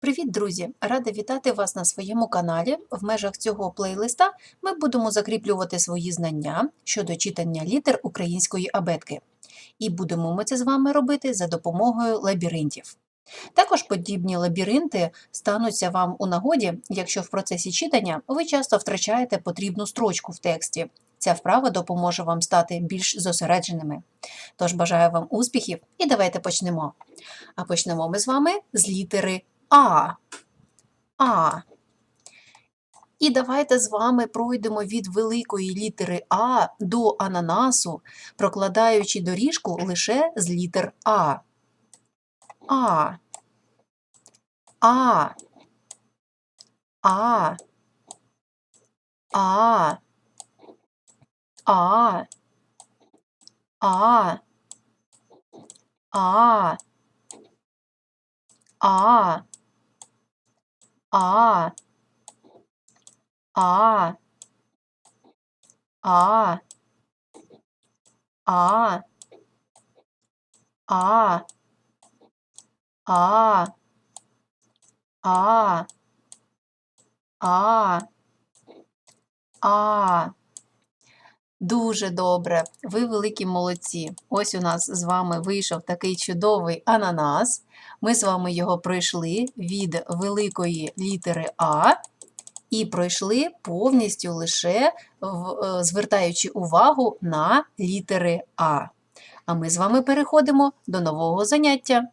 Привіт, друзі! Рада вітати вас на своєму каналі. В межах цього плейлиста ми будемо закріплювати свої знання щодо читання літер української абетки. І будемо ми це з вами робити за допомогою лабіринтів. Також подібні лабіринти стануться вам у нагоді, якщо в процесі читання ви часто втрачаєте потрібну строчку в тексті. Ця вправа допоможе вам стати більш зосередженими. Тож бажаю вам успіхів і давайте почнемо. А почнемо ми з вами з літери а. А. І давайте з вами пройдемо від великої літери А до ананасу, прокладаючи доріжку лише з літер А. А. А. А. А. А. А. А. А. А. А. А. А. А. А. А. А. А. Дуже добре. Ви великі молодці. Ось у нас з вами вийшов такий чудовий ананас. Ми з вами його пройшли від великої літери А і пройшли повністю лише е, звертаючи увагу на літери А. А ми з вами переходимо до нового заняття.